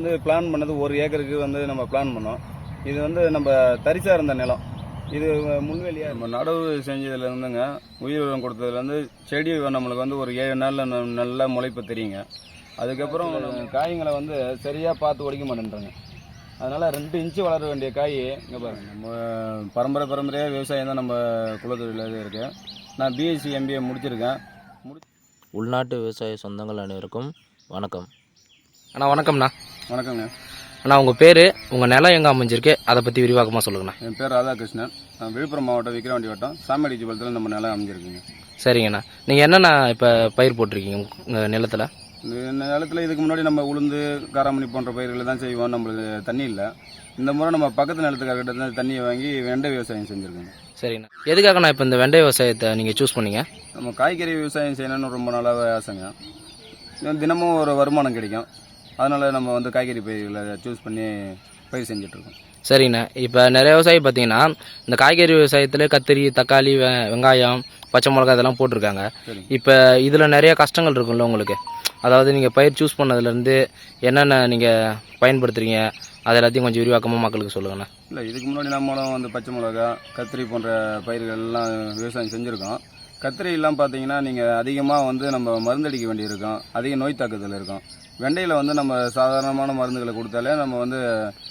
வந்து பிளான் பண்ணது ஒரு ஏக்கருக்கு வந்து நம்ம பிளான் பண்ணோம். இது வந்து நம்ம தரிசா இருந்த நிலம். இது முன்வெளியாக நம்ம நடவு செஞ்சதுல இருந்துங்க உயிர் உரம் கொடுத்ததுலேருந்து செடி நம்மளுக்கு வந்து ஒரு ஏழு நாளில் ந- நல்லா முளைப்பு தெரியுங்க. அதுக்கப்புறம் காய்களை வந்து சரியாக பார்த்து ஒடிக்க மாட்டேன்றாங்க. அதனால் ரெண்டு இன்ச்சு வளர வேண்டிய காய் இங்கே பாருங்க. நம்ம பரம்பரை பரம்பரையாக விவசாயம் தான் நம்ம குலத்தொழில் இருக்கு. நான் பிஎஸ்சி எம்பிஏ முடிச்சிருக்கேன். உள்நாட்டு விவசாய சொந்தங்கள் அனைவருக்கும் வணக்கம். அண்ணா வணக்கம்ண்ணா. வணக்கங்க அண்ணா உங்கள் பேர் உங்கள் நிலம் எங்கே அமைஞ்சிருக்கு? அதை பற்றி விரிவாக்கமாக சொல்லுங்கண்ணா. என் பேர் ராதாகிருஷ்ணன். நான் விழுப்புரம் மாவட்டம் விக்கிரவாண்டி வட்டம் சாமியடி ஜிபலத்தில் நம்ம நிலம் அமைஞ்சிருக்குங்க. சரிங்கண்ணா. நீங்கள் என்னண்ணா இப்போ பயிர் போட்டிருக்கீங்க உங்கள் நிலத்தில்? இந்த நிலத்தில் இதுக்கு முன்னாடி நம்ம உளுந்து காராமணி போன்ற பயிர்களை தான் செய்வோம். நம்மளுக்கு தண்ணி இல்லை. இந்த முறை நம்ம பக்கத்து நிலத்துக்காரர்கிட்ட இருந்து தண்ணியை வாங்கி வெண்டை விவசாயம் செஞ்சுருக்கோங்க. சரிங்கண்ணா. எதுக்காகண்ணா இப்போ இந்த வெண்டை விவசாயத்தை நீங்கள் சூஸ் பண்ணீங்க? நம்ம காய்கறி விவசாயம் செய்யணும்னு ரொம்ப நாளாகவே ஆசைங்க. தினமும் ஒரு வருமானம் கிடைக்கும். அதனால் நம்ம வந்து காய்கறி பயிர்களை சூஸ் பண்ணி பயிர் செஞ்சிட்ருக்கோம். சரிங்கண்ணா இப்போ நிறைய விவசாயி பார்த்தீங்கன்னா இந்த காய்கறி விவசாயத்தில் கத்திரி தக்காளி வெ வெங்காயம் பச்சை மிளகாய் இதெல்லாம் போட்டிருக்காங்க. இப்போ இதில் நிறைய கஷ்டங்கள் இருக்கும்ல உங்களுக்கு? அதாவது நீங்கள் பயிர் சூஸ் பண்ணதுலேருந்து என்னென்ன நீங்கள் பயன்படுத்துறீங்க? அது எல்லாத்தையும் கொஞ்சம் விரிவாக்கமாக மக்களுக்கு சொல்லுங்கண்ணா. இல்லை இதுக்கு முன்னாடி நம்மளும் வந்து பச்சை மிளகா கத்திரி போன்ற பயிர்கள் எல்லாம் விவசாயம் செஞ்சுருக்கோம். கத்திரியெல்லாம் பார்த்தீங்கன்னா நீங்கள் அதிகமாக வந்து நம்ம மருந்தடிக்க வேண்டியிருக்கும். அதிக நோய் தாக்குதல் இருக்கும். வெண்டையில் வந்து நம்ம சாதாரணமான மருந்துகளை கொடுத்தாலே நம்ம வந்து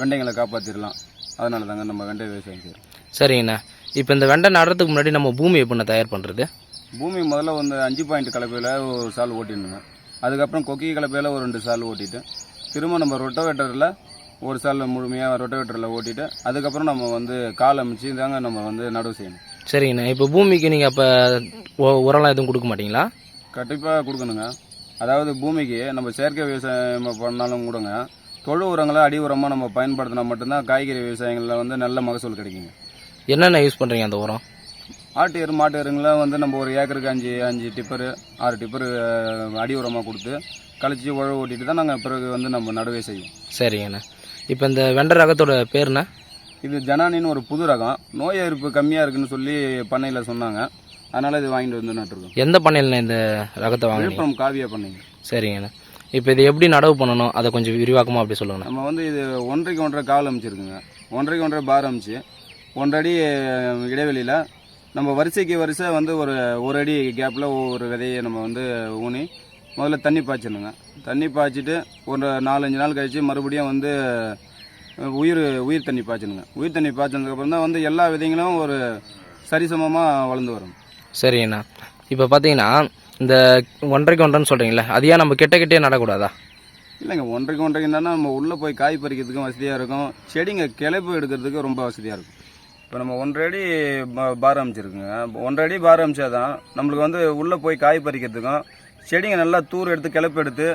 வெண்டைங்களை காப்பாற்றிடலாம் அதனால தாங்க நம்ம வெண்டை விவசாயம் செய்கிறோம் சரிங்கண்ணா. இப்போ இந்த வெண்டை நடுறதுக்கு முன்னாடி நம்ம பூமி எப்படிண்ணா தயார் பண்ணுறது பூமி முதல்ல வந்து அஞ்சு பாயிண்ட் கலப்பையில் ஒரு சால் ஓட்டிடணுங்க. அதுக்கப்புறம் கொக்கி கலப்பையில் ஒரு ரெண்டு சால் ஓட்டிட்டு திரும்ப நம்ம ரொட்டோவேட்டரில் ஒரு சால் முழுமையாக ரொட்டோவேட்டரில் ஓட்டிட்டு அதுக்கப்புறம் நம்ம வந்து கால் அமைச்சு தாங்க நம்ம வந்து நடவு செய்யணும். சரிங்கண்ணா. இப்போ பூமிக்கு நீங்கள் அப்போ உரம்லாம் எதுவும் கொடுக்க மாட்டீங்களா? கண்டிப்பாக கொடுக்கணுங்க. அதாவது பூமிக்கு நம்ம செயற்கை விவசாயம் பண்ணாலும் கொடுங்க தொழு உரங்களை அடி உரமாக நம்ம பயன்படுத்தினா மட்டும்தான் காய்கறி விவசாயங்களில் வந்து நல்ல மகசூல் கிடைக்குங்க. என்னென்ன யூஸ் பண்ணுறீங்க அந்த உரம்? ஆட்டு எரு மாட்டு எருங்களை வந்து நம்ம ஒரு ஏக்கருக்கு அஞ்சு அஞ்சு டிப்பரு ஆறு டிப்பரு அடி உரமாக கொடுத்து கழிச்சு உழவு ஓட்டிட்டு தான் நாங்கள் பிறகு வந்து நம்ம நடுவே செய்வோம். சரிங்கண்ணா. இப்போ இந்த வெண்டை ரகத்தோட பேருண்ணா? இது ஜனானின்னு ஒரு புது ரகம். நோய் எதிர்ப்பு கம்மியாக இருக்குன்னு சொல்லி பண்ணையில் சொன்னாங்க. அதனால் இது வாங்கிட்டு வந்து நட்டுருக்கோம் எந்த பண்ணையிலண்ணா இந்த ரகத்தை வாங்குறீங்க விழுப்புரம் காவியா பண்ணைங்க. சரிங்கண்ணா. இப்போ இது எப்படி நடவு பண்ணணும்? அதை கொஞ்சம் விரிவாக்கமாக அப்படி சொல்லுங்கண்ணா. நம்ம வந்து இது ஒன்றரைக்கு ஒன்றரை கால் அமைச்சிருக்குங்க. ஒன்றரைக்கு ஒன்றரை பார் அமைச்சு அஹ், இடைவெளியில் நம்ம வரிசைக்கு வரிசை வந்து ஒரு ஒரு அடி கேப்பில் ஒரு விதையை நம்ம வந்து ஊனி முதல்ல தண்ணி பாய்ச்சணுங்க தண்ணி பாய்ச்சிட்டு ஒரு நாலஞ்சு நாள் கழித்து மறுபடியும் வந்து உயிர் உயிர் தண்ணி பாய்ச்சணுங்க உயிர் தண்ணி பாய்ச்சனதுக்கப்புறம் தான் வந்து எல்லா விதைங்களும் ஒரு சரிசமமாக வளர்ந்து வரும். சரிங்கண்ணா இப்போ பார்த்தீங்கன்னா இந்த ஒன்றைக்கு ஒன்றைன்னு சொல்கிறீங்களே அது ஏன் நம்ம கிட்ட கிட்டே நடக்கூடாதா? இல்லைங்க ஒன்றைக்கு ஒன்றைக்கு நம்ம உள்ளே போய் காய் பறிக்கிறதுக்கும் வசதியாக இருக்கும். செடிங்க கிளப்பு எடுக்கிறதுக்கு ரொம்ப வசதியாக இருக்கும். இப்போ நம்ம ஒன்றரை அடி பார் அமைச்சிருக்குங்க. ஒன்றரை அடி பார் அமைச்சாதான் நம்மளுக்கு வந்து உள்ளே போய் காய் பறிக்கிறதுக்கும் செடிங்க நல்லா தூர் எடுத்து கிளப்பு எடுத்து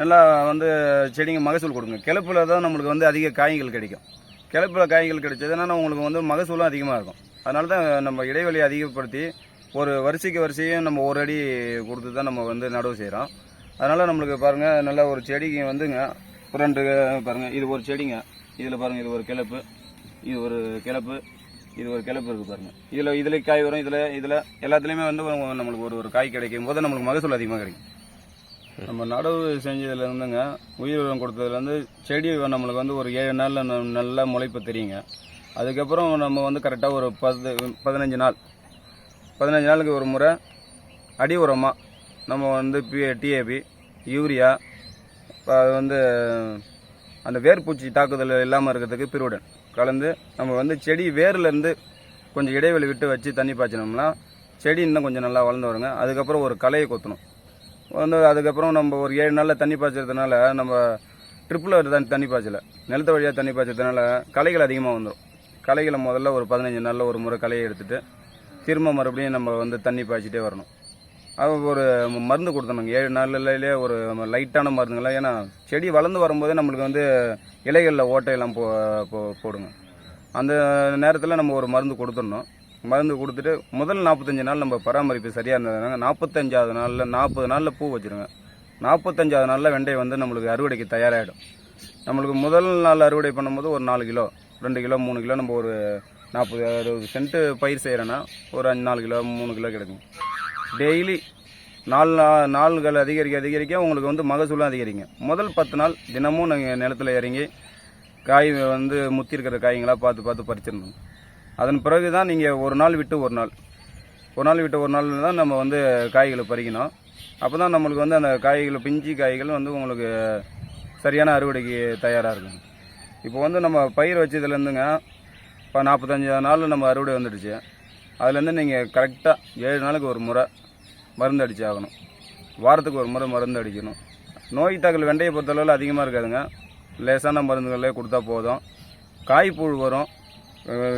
நல்லா வந்து செடிங்க மகசூல் கொடுங்க. கிளப்பில் தான் நம்மளுக்கு வந்து அதிக காய்கள் கிடைக்கும். கிளப்பில் காய்கள் கிடைச்சதுன்னா உங்களுக்கு வந்து மகசூலும் அதிகமாக இருக்கும். அதனால தான் நம்ம இடைவெளியை அதிகப்படுத்தி ஒரு வரிசைக்கு வரிசையும் நம்ம ஒரு அடி கொடுத்து தான் நம்ம வந்து நடவு செய்கிறோம் அதனால் நம்மளுக்கு பாருங்கள் நல்ல ஒரு செடிக்கு வந்துங்க. ஒரு ரெண்டு பாருங்கள் இது ஒரு செடிங்க. இதில் பாருங்கள் இது ஒரு கிளப்பு. இது ஒரு கிளப்பு. இது ஒரு கிளப்பு இருக்குது பாருங்கள் இதில் இதில் காய் வரும் இதில் இதில் எல்லாத்துலேயுமே வந்து நம்மளுக்கு ஒரு ஒரு காய் கிடைக்கும் போது நம்மளுக்கு மகசூல் அதிகமாக கிடைக்கும். நம்ம நடவு செஞ்சதுலேருந்துங்க உயிர் உரம் கொடுத்ததுலேருந்து செடி நம்மளுக்கு வந்து ஒரு ஏழு நாளில் ந- நல்லா முளைப்பு தெரியுங்க. அதுக்கப்புறம் நம்ம வந்து கரெக்டாக ஒரு பத்து பதினஞ்சு நாள் பதினஞ்சு நாளுக்கு ஒரு முறை அடி உரமாக நம்ம வந்து பி டிஏபி யூரியா இப்போ அது வந்து அந்த வேர்பூச்சி தாக்குதல் இல்லாமல் இருக்கிறதுக்கு பிரிவுடன். கலந்து நம்ம வந்து செடி வேர்லேருந்து கொஞ்சம் இடைவெளி விட்டு வச்சு தண்ணி பாய்ச்சினோம்னா செடி இன்னும் கொஞ்சம் நல்லா வளர்ந்து வருங்க. அதுக்கப்புறம் ஒரு களையை கொத்தணும். வந்து அதுக்கப்புறம் நம்ம ஒரு ஏழு நாளில் தண்ணி பாய்ச்சறதுனால நம்ம ட்ரிப்பில் தண்ணி தண்ணி பாய்ச்சல. நிலத்து வழியாக தண்ணி பாய்ச்சறதுனால களைகள் அதிகமாக வந்துடும் களைகளை முதல்ல ஒரு பதினஞ்சு நாளில் ஒரு முறை களையை எடுத்துகிட்டு திரும்ப மறுபடியும் நம்ம வந்து தண்ணி பாய்ச்சிட்டே வரணும். அது ஒரு மருந்து கொடுத்தணுங்க ஏழு நாளிலே ஒரு லைட்டான மருந்துங்களா? ஏன்னா செடி வளர்ந்து வரும்போதே நம்மளுக்கு வந்து இலைகளில் ஓட்டையெல்லாம் போ போ- போடுங்க. அந்த நேரத்தில் நம்ம ஒரு மருந்து கொடுத்துடணும். மருந்து கொடுத்துட்டு முதல் நாற்பத்தஞ்சு நாள் நம்ம பராமரிப்பு சரியாக இருந்ததுனாங்க. நாற்பத்தஞ்சாவது நாளில் நாற்பது நாளில் பூ வச்சுருங்க. நாற்பத்தஞ்சாவது நாளில் வெண்டை வந்து நம்மளுக்கு அறுவடைக்கு தயாராகிடும் நம்மளுக்கு முதல் நாள் அறுவடை பண்ணும்போது ஒரு நாலு கிலோ ரெண்டு கிலோ மூணு கிலோ நம்ம ஒரு நாற்பது அறுபது சென்ட்டு பயிர் செய்கிறேன்னா ஒரு அஞ்சு நாலு கிலோ மூணு கிலோ கிடைக்கும். டெய்லி நாலு நாள்கள் அதிகரிக்க அதிகரிக்க உங்களுக்கு வந்து மகசூலும் அதிகரிங்க முதல் பத்து நாள் தினமும் நாங்கள் நிலத்துல இறங்கி காய் வந்து முத்தி இருக்கிற காய்ங்களா பார்த்து பார்த்து பறிச்சிடணும். அதன் பிறகு தான் நீங்கள் ஒரு நாள் விட்டு ஒரு நாள். ஒரு நாள் விட்டு ஒரு நாள் தான் நம்ம வந்து காய்களை பறிக்கணும். அப்போ தான் நம்மளுக்கு வந்து அந்த காய்கள் பிஞ்சு காய்கள் வந்து உங்களுக்கு சரியான அறுவடைக்கு தயாராக இருக்கும். இப்போ வந்து நம்ம பயிர் வச்சதுலேருந்துங்க இப்போ நாற்பத்தஞ்சு நாள் நம்ம அறுவடை வந்துடுச்சு. அதுலேருந்து நீங்கள் கரெக்டாக ஏழு நாளுக்கு ஒரு முறை மருந்து அடிச்சு ஆகணும். வாரத்துக்கு ஒரு முறை மருந்து அடிக்கணும். நோய் தாக்கல் வெண்டையை பொறுத்தளவில் அதிகமாக இருக்காதுங்க. லேசான மருந்துகளே கொடுத்தா போதும். காய்ப்புழு வரும்.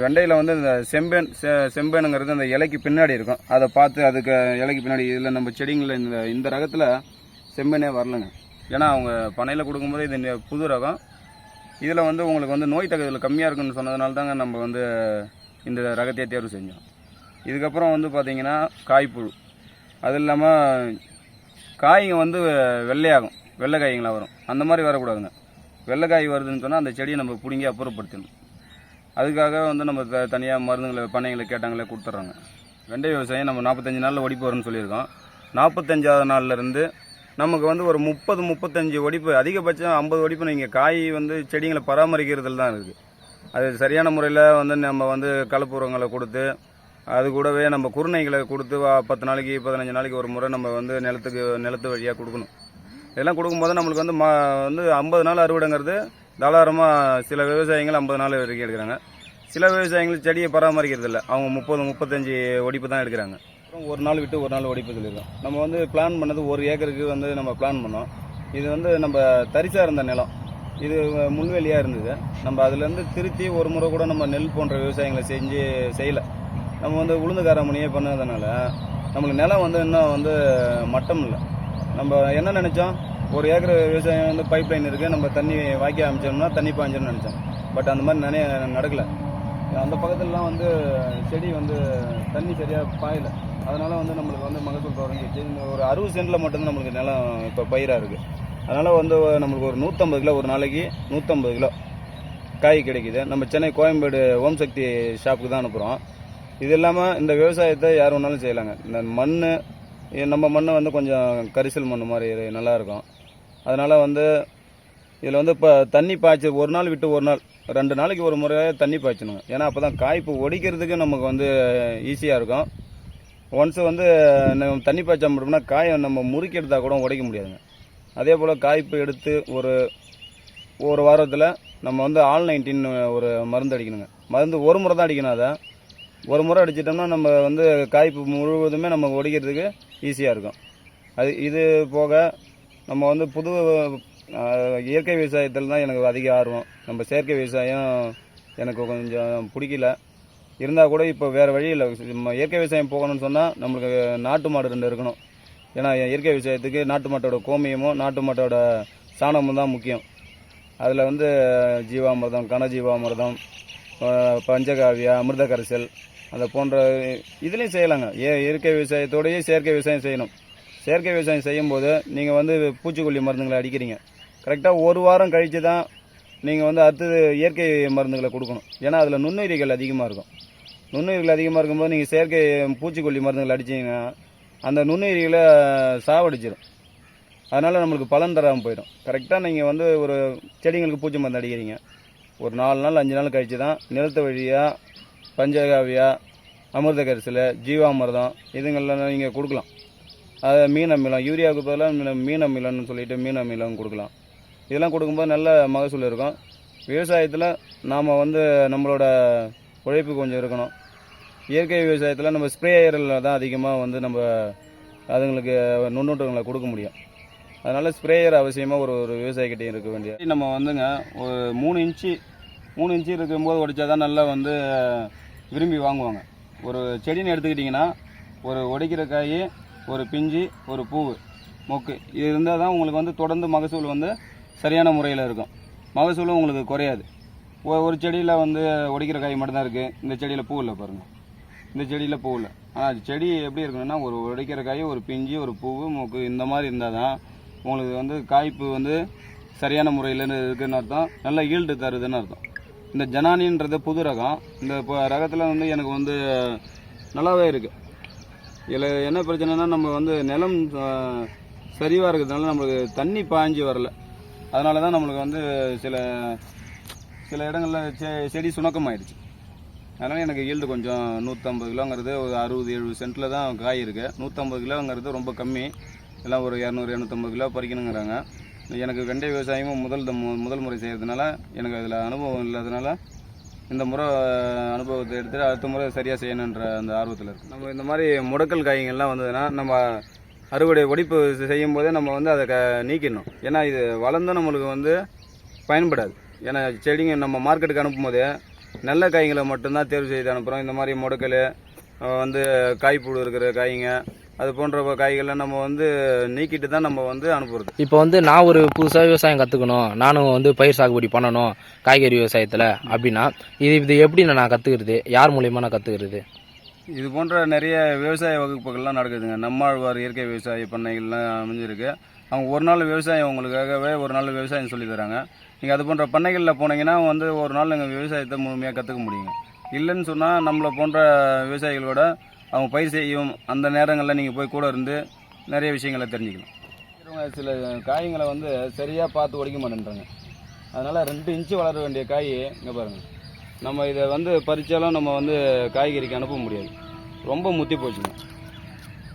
வெண்டையில் வந்து இந்த செம்பேன் செ- செம்பேனுங்கிறது அந்த இலைக்கு பின்னாடி இருக்கும். அதை பார்த்து அதுக்கு இலைக்கு பின்னாடி இதில் நம்ம செடிங்களில் இந்த இந்த ரகத்தில் செம்பேனே வரலங்க. ஏன்னா அவங்க பனையில் கொடுக்கும்போது இது புது ரகம். இதில் வந்து உங்களுக்கு வந்து நோய் தகுதியில் கம்மியாக இருக்குன்னு சொன்னதுனால தாங்க நம்ம வந்து இந்த ரகத்தையே தேர்வு செஞ்சோம். இதுக்கப்புறம் வந்து பார்த்தீங்கன்னா காய்ப்புழு. அது இல்லாமல் காய்ங்க வந்து வெள்ளையாகும். வெள்ளை காய்ங்களாக வரும். அந்த மாதிரி வரக்கூடாதுங்க. வெள்ளை காய் வருதுன்னு சொன்னால் அந்த செடியை நம்ம பிடுங்கி அப்புறப்படுத்தணும். அதுக்காக வந்து நம்ம த தனியாக மருந்துகளை பண்ணைகளை கேட்டாங்களே கொடுத்துட்றாங்க. வெண்டை விவசாயம் நம்ம நாற்பத்தஞ்சு நாளில் ஒடிப்பு வரும்னு சொல்லியிருக்கோம் நாற்பத்தஞ்சாவது நாள்லேருந்து நமக்கு வந்து ஒரு முப்பது முப்பத்தஞ்சு ஒடிப்பு அதிகபட்சம் ஐம்பது ஒடிப்பு நீங்கள் காய் வந்து செடிங்களை பராமரிக்கிறதுல தான் இருக்குது அது சரியான முறையில் வந்து நம்ம வந்து கலப்பு உரங்களை கொடுத்து அது கூடவே நம்ம குருணைகளை கொடுத்து வா- பத்து நாளைக்கு பதினஞ்சு நாளைக்கு ஒரு முறை நம்ம வந்து நிலத்துக்கு நிலத்து வழியாக கொடுக்கணும். இதெல்லாம் கொடுக்கும்போது நம்மளுக்கு வந்து மா வந்து ஐம்பது நாள் அறுவடைங்கிறது தாராளமாக சில விவசாயிகள் ஐம்பது நாள் வரைக்கும் எடுக்கிறாங்க. சில விவசாயிகள் செடியை பராமரிக்கிறது இல்லை அவங்க முப்பது முப்பத்தஞ்சு ஒடிப்பு தான் எடுக்கிறாங்க. அப்புறம் ஒரு நாள் விட்டு ஒரு நாள் ஒடிப்பு சொல்லியிருக்கோம். நம்ம வந்து பிளான் பண்ணது ஒரு ஏக்கருக்கு வந்து நம்ம பிளான் பண்ணோம். இது வந்து நம்ம தரிசாக இருந்த நிலம். இது முன்வெளியாக இருந்தது. நம்ம அதுலேருந்து திருத்தி ஒரு முறை கூட நம்ம நெல் போன்ற விவசாயங்களை செஞ்சு செய்யலை. நம்ம வந்து உளுந்துக்கார காராமணியே பண்ணதுனால நம்மளுக்கு நிலம் வந்து இன்னும் வந்து மட்டம் இல்லை. நம்ம என்ன நினச்சோம்? ஒரு ஏக்கர் விவசாயம் வந்து பைப் லைன் இருக்குது நம்ம தண்ணி வாக்கி அமைச்சோம்னா தண்ணி பாய்ஞ்சோம்னு நினச்சோம். பட் அந்த மாதிரி நினைய நடக்கலை. அந்த பக்கத்துலலாம் வந்து செடி வந்து தண்ணி சரியாக பாயல. அதனால் வந்து நம்மளுக்கு வந்து மகசூல் குறைஞ்சிச்சு இந்த ஒரு அறுபது சென்டில் மட்டும்தான் நம்மளுக்கு நிலம் இப்போ பயிராக இருக்குது அதனால் வந்து நம்மளுக்கு ஒரு நூற்றம்பது கிலோ ஒரு நாளைக்கு நூற்றம்பது கிலோ காய் கிடைக்குது. நம்ம சென்னை கோயம்பேடு ஓம் சக்தி ஷாப்புக்கு தான் அனுப்புகிறோம் இது இல்லாமல் இந்த விவசாயத்தை யார் வேணாலும் செய்யலாங்க. இந்த மண் நம்ம மண் வந்து கொஞ்சம் கரிசல் மண் மாதிரி நல்லா இருக்கும். அதனால் வந்து இதில் வந்து இப்போ தண்ணி பாய்ச்சி ஒரு நாள் விட்டு ஒரு நாள் ரெண்டு நாளைக்கு ஒரு முறை தண்ணி பாய்ச்சணுங்க. ஏன்னா அப்போ தான் காய்ப்பு ஒடிக்கிறதுக்கு நமக்கு வந்து ஈஸியாக இருக்கும். ஒன்ஸ் வந்து நம்ம தண்ணி பாய்ச்சா மட்டும்னா காயை நம்ம முறுக்கி எடுத்தால் கூட உடைக்க முடியாதுங்க. அதே போல் காய்ப்பு எடுத்து ஒரு ஒரு வாரத்தில் நம்ம வந்து ஆல் நைன்டீன் ஒரு மருந்து அடிக்கணுங்க. மருந்து ஒரு முறை தான் அடிக்கணும் அதை. ஒரு முறை அடிச்சிட்டோம்னா நம்ம வந்து காய்ப்பு முழுவதுமே நம்ம ஒடிக்கிறதுக்கு ஈஸியாக இருக்கும். அது இது போக நம்ம வந்து புது இயற்கை விவசாயத்தில் தான் எனக்கு அதிக ஆர்வம். நம்ம செயற்கை விவசாயம் எனக்கு கொஞ்சம் பிடிக்கல. இருந்தால் கூட இப்போ வேறு வழி இல்லை. இயற்கை விவசாயம் போகணும்னு சொன்னால் நம்மளுக்கு நாட்டு மாடு ரெண்டு இருக்கணும். ஏன்னா இயற்கை விவசாயத்துக்கு நாட்டு மாட்டோட கோமியமும் நாட்டு மாட்டோட சாணமும் தான் முக்கியம். அதில் வந்து ஜீவாமிர்தம் கனஜீவாமிர்தம் பஞ்சகாவியா அமிர்த கரைசல் அந்த போன்ற இதுலேயும் செய்யலாங்க. ஏ இயற்கை விவசாயத்தோடையே செயற்கை விவசாயம் செய்யணும். செயற்கை விவசாயம் செய்யும்போது நீங்கள் வந்து பூச்சிக்கொல்லி மருந்துகளை அடிக்கிறீங்க. கரெக்டாக ஒரு வாரம் கழித்து தான் நீங்கள் வந்து அடுத்தது இயற்கை மருந்துகளை கொடுக்கணும். ஏன்னா அதில் நுண்ணுயிரிகள் அதிகமாக இருக்கும். நுண்ணுயிர்கள் அதிகமாக இருக்கும்போது நீங்கள் செயற்கை பூச்சிக்கொல்லி மருந்துகள் அடிச்சீங்கன்னா அந்த நுண்ணுயிரிகளை சாவடிச்சிடும் அதனால் நம்மளுக்கு பலன் தராமல் போயிடும். கரெக்டாக நீங்கள் வந்து ஒரு செடிங்களுக்கு பூச்சி மருந்து அடிக்கிறீங்க. ஒரு நாலு நாள் அஞ்சு நாள் கழிச்சு தான் நிலத்த வழியாக பஞ்சகாவியா அமிர்த கரிசல் ஜீவாமிர்தம் இதுங்கள்லாம் நீங்கள் கொடுக்கலாம். அது மீன் அமிலம் யூரியாவுக்கு பதிலாக மீன் அமிலம்னு சொல்லிட்டு மீன் அமிலம் கொடுக்கலாம். இதெல்லாம் கொடுக்கும்போது நல்ல மகசூல் இருக்கும். விவசாயத்தில் நாம் வந்து நம்மளோட உழைப்பு கொஞ்சம் இருக்கணும். இயற்கை விவசாயத்தில் நம்ம ஸ்ப்ரேயரில் தான் அதிகமாக வந்து நம்ம அதுங்களுக்கு நுண்ணூட்டங்களை கொடுக்க முடியும். அதனால் ஸ்ப்ரேயர் அவசியமாக ஒரு ஒரு விவசாயிக்கிட்டையும் இருக்க வேண்டிய நம்ம வந்துங்க ஒரு மூணு இன்ச்சு மூணு இன்ச்சு இருக்கும்போது உடைச்சா தான் நல்லா வந்து விரும்பி வாங்குவாங்க. ஒரு செடின்னு எடுத்துக்கிட்டிங்கன்னா ஒரு உடைக்கிற காய் ஒரு பிஞ்சு ஒரு பூ மொக்கு இது இருந்தால் தான் உங்களுக்கு வந்து தொடர்ந்து மகசூல் வந்து சரியான முறையில் இருக்கும். மகசூலும் உங்களுக்கு குறையாது. ஒரு செடியில் வந்து உடைக்கிற காய் மட்டும்தான் இருக்குது இந்த செடியில் பூ இல்லை பாருங்கள் இந்த செடியில் பூ இல்லை ஆனால் செடி எப்படி இருக்கணும்னா ஒரு உடைக்கிற காய் ஒரு பிஞ்சு ஒரு பூவு மூக்கு இந்த மாதிரி இருந்தால் தான் உங்களுக்கு வந்து காய்ப்பு வந்து சரியான முறையில் இருக்குதுன்னு அர்த்தம். நல்ல ஈல்டு தருதுன்னு அர்த்தம். இந்த ஜனானின்றது புது ரகம். இந்த இப்போ ரகத்தில் வந்து எனக்கு வந்து நல்லாவே இருக்குது இதில் என்ன பிரச்சனைனா நம்ம வந்து நிலம் சரிவாக இருக்கிறதுனால நம்மளுக்கு தண்ணி பாய்ஞ்சி வரல. அதனால தான் நம்மளுக்கு வந்து சில சில இடங்களில் செ செடி சுணக்கமாயிடுச்சு. அதனால் எனக்கு ஈல்டு கொஞ்சம் நூற்றம்பது கிலோங்கிறது ஒரு அறுபது எழுபது சென்ட்டில் தான் காய் இருக்குது நூற்றம்பது கிலோங்கிறது ரொம்ப கம்மி. எல்லாம் ஒரு இரநூறு இரநூத்தம்பது கிலோ பறிக்கணுங்கிறாங்க. எனக்கு வெண்டை விவசாயமும் முதல் தம் முதல் முறை செய்கிறதுனால எனக்கு அதில் அனுபவம் இல்லாதனால இந்த முறை அனுபவத்தை எடுத்துட்டு அடுத்த முறை சரியாக செய்யணுன்ற அந்த ஆர்வத்தில் இருக்குது நம்ம இந்த மாதிரி முடக்கல் காய்கள்லாம் வந்ததுன்னா நம்ம அறுவடை ஒடிப்பு செய்யும் போதே நம்ம வந்து அதை க நீக்கிடணும். ஏன்னா இது வளர்ந்தும் நம்மளுக்கு வந்து பயன்படாது. ஏன்னா செடிங்க நம்ம மார்க்கெட்டுக்கு அனுப்பும் போதே நல்ல காய்களை மட்டும்தான் தேர்வு செய்து அனுப்புகிறோம் இந்த மாதிரி முடக்கல் வந்து காய்ப்புழு இருக்கிற காய்ங்க அது போன்ற காய்கள்லாம் நம்ம வந்து நீக்கிட்டு தான் நம்ம வந்து அனுப்புறது. இப்போ வந்து நான் ஒரு புதுசாக விவசாயம் கற்றுக்கணும் நானும் வந்து பயிர் சாகுபடி பண்ணணும் காய்கறி விவசாயத்தில் அப்படின்னா இது இது எப்படி நான் கற்றுக்கிறது யார் மூலியமாக நான் கற்றுக்கிறது இது போன்ற நிறைய விவசாய வகுப்புகள்லாம் நடக்குதுங்க. நம்மாழ்வார் இயற்கை விவசாய பண்ணைகள்லாம் அமைஞ்சிருக்கு. அவங்க ஒரு நாள் விவசாயம் உங்களுக்காகவே ஒரு நாள் விவசாயம் சொல்லி தராங்க. நீங்கள் அது போன்ற பண்ணைகளில் போனீங்கன்னா வந்து ஒரு நாள் நீங்கள் விவசாயத்தை முழுமையாக கற்றுக்க முடியுங்க. இல்லைன்னு சொன்னால் நம்மளை போன்ற விவசாயிகளோட அவங்க பயிர் செய்யும் அந்த நேரங்களில் நீங்கள் போய் கூட இருந்து நிறைய விஷயங்களை தெரிஞ்சுக்கலாம் சில காய்களை வந்து சரியாக பார்த்து ஒடிக்க மாட்டேன்றாங்க. அதனால் ரெண்டு இன்ச்சு வளர வேண்டிய காய் இங்கே பாருங்கள் நம்ம இதை வந்து பறிச்சாலும் நம்ம வந்து காய்கறிக்கு அனுப்ப முடியாது. ரொம்ப முத்தி போச்சுங்க.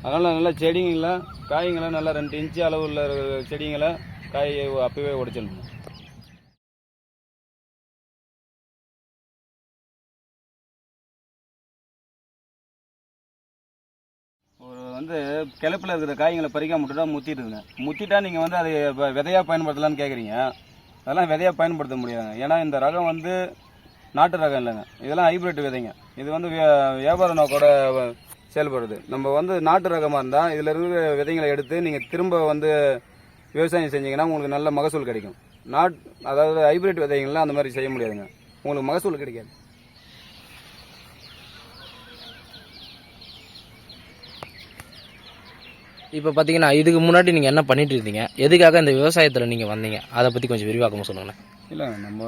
அதனால் நல்லா செடிங்களை காய்ங்களை நல்லா ரெண்டு இன்ச்சு அளவு உள்ள செடிங்களை காயை அப்பவே உடைச்சிடணும். ஒரு வந்து கிளப்பில் இருக்கிற காய்களை பறிக்காம விட்டுட்டா முத்திட்டுதுங்க முத்திட்டா நீங்கள் வந்து அதை இப்போ விதையாக பயன்படுத்தலான்னு கேட்குறீங்க அதெல்லாம் விதையாக பயன்படுத்த முடியாதுங்க ஏன்னா இந்த ரகம் வந்து நாட்டு ரகம் இல்லைங்க. இதெல்லாம் ஹைப்ரிட் விதைங்க. இது வந்து வியா- வியாபார நோக்கோட செயல்படுது. நம்ம வந்து நாட்டு ரகமாக இருந்தால் இதில் இருக்கிற விதைங்களை எடுத்து நீங்கள் திரும்ப வந்து விவசாயம் செஞ்சீங்கன்னா உங்களுக்கு நல்ல மகசூல் கிடைக்கும். நாட் அதாவது ஹைபிரிட் விதைகள்லாம் அந்த மாதிரி செய்ய முடியாதுங்க. உங்களுக்கு மகசூல் கிடைக்காது. இப்போ பார்த்தீங்கன்னா இதுக்கு முன்னாடி நீங்கள் என்ன பண்ணிட்டு இருந்தீங்க? எதுக்காக இந்த விவசாயத்தில் நீங்கள் வந்தீங்க? அதை பற்றி கொஞ்சம் விரிவாக்கமாக சொல்லுங்களேன். இல்லை நம்ம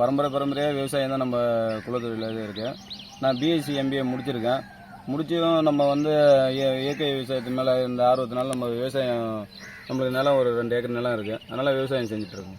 பரம்பரை பரம்பரையாக விவசாயம் தான் நம்ம குலத்தொழிலாக இருக்குது நான் பிஎஸ்சி எம்பிஏ முடிச்சிருக்கேன். முடிச்சதும் நம்ம வந்து இய- இயற்கை விவசாயத்து மேலே இந்த ஆர்வத்தினால நம்ம விவசாயம் நம்மளுக்கு நிலம் ஒரு ரெண்டு ஏக்கர் நிலம் இருக்குது அதனால் விவசாயம் செஞ்சுட்டு இருக்கோம்.